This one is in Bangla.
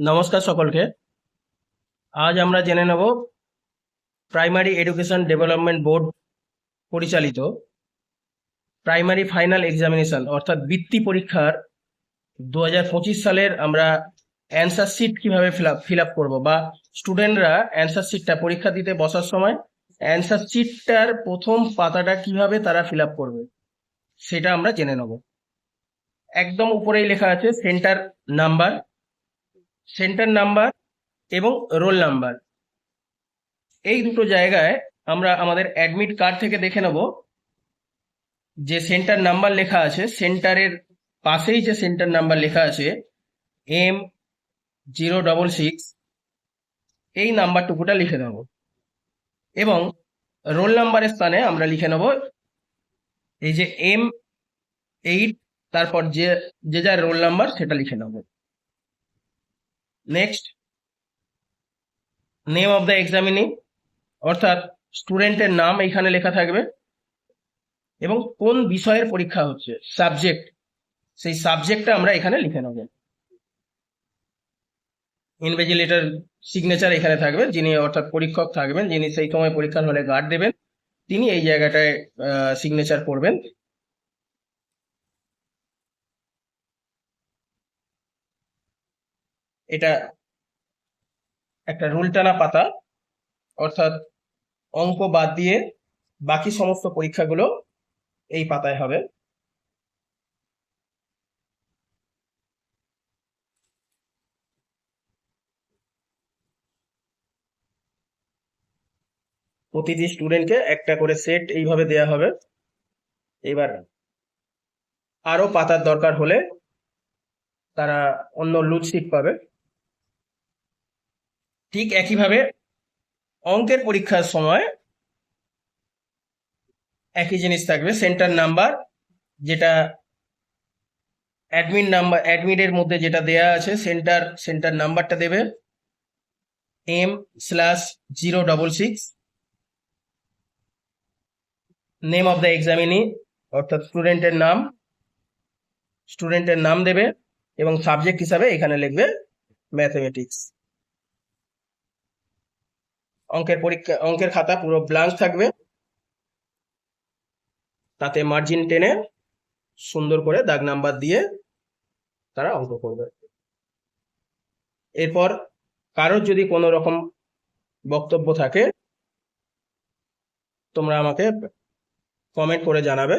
নমস্কার সকলকে। আজ আমরা জেনে নেব প্রাইমারি এডুকেশন ডেভেলপমেন্ট বোর্ড পরিচালিত প্রাইমারি ফাইনাল এক্সামিনেশন অর্থাৎ বৃত্তি পরীক্ষার দু হাজার পঁচিশ সালের আমরা অ্যান্সার শিট কীভাবে ফিল আপ ফিল আপ করব বা স্টুডেন্টরা অ্যান্সার শিটটা পরীক্ষা দিতে বসার সময় অ্যান্সার শিটটার প্রথম পাতাটা কীভাবে তারা ফিল আপ করবে, সেটা আমরা জেনে নেব। একদম উপরেই লেখা আছে সেন্টার নাম্বার সেন্টার নাম্বার এবং রোল নাম্বার এই দুটো জায়গায় আমরা আমাদের অ্যাডমিট কার্ড থেকে দেখে নেব। যে সেন্টার নাম্বার লেখা আছে সেন্টারের পাশেই যে সেন্টার নাম্বার লেখা আছে এম জিরো ডবল সিক্স এই নাম্বারটুকুটা লিখে নেব। এবং রোল নাম্বারের স্থানে আমরা লিখে নেব, এই যে এম এইট তারপর যে যে যার রোল নাম্বার সেটা লিখে নেব। Next name of the examinee অর্থাৎ স্টুডেন্টের নাম এখানে লেখা থাকবে। এবং কোন বিষয়ের পরীক্ষা হচ্ছে? সাবজেক্ট সেই সাবজেক্টটা আমরা এখানে লিখে নেব। ইনভেজিলেটর সিগনেচার এখানে থাকবে। যিনি অর্থাৎ পরীক্ষক থাকবেন, যিনি সেই সময় পরীক্ষার হলে গার্ড দেবেন, তিনি এই জায়গাটায় সিগনেচার করবেন এটা একটা রুল টানা পাতা, অর্থাৎ অঙ্ক বাদ দিয়ে বাকি সমস্ত পরীক্ষাগুলো এই পাতায় হবে। প্রতিটি স্টুডেন্টকে একটা করে সেট এইভাবে দেয়া হবে। এবার আরও পাতার দরকার হলে তারা অন্য লুজ পাবে। ঠিক একইভাবে অঙ্কের পরীক্ষার সময় একই জিনিস থাকবে সেন্টার নাম্বার যেটা অ্যাডমিন নাম্বার অ্যাডমিনের মধ্যে যেটা দেয়া আছে সেন্টার সেন্টার নাম্বারটা দেবে M slash zero double six name of the examinee অর্থাৎ স্টুডেন্টের নাম স্টুডেন্টের নাম দেবে এবং সাবজেক্ট হিসাবে এখানে লিখবে ম্যাথমেটিক্স অঙ্কের পরীক্ষা, অঙ্কের খাতা পুরো ব্লাঙ্ক থাকবে। তাতে মার্জিন টেনে সুন্দর করে দাগ নাম্বার দিয়ে তারা অঙ্ক করবে। এরপর কারোর যদি কোনো রকম বক্তব্য থাকে, তোমরা আমাকে কমেন্ট করে জানাবে।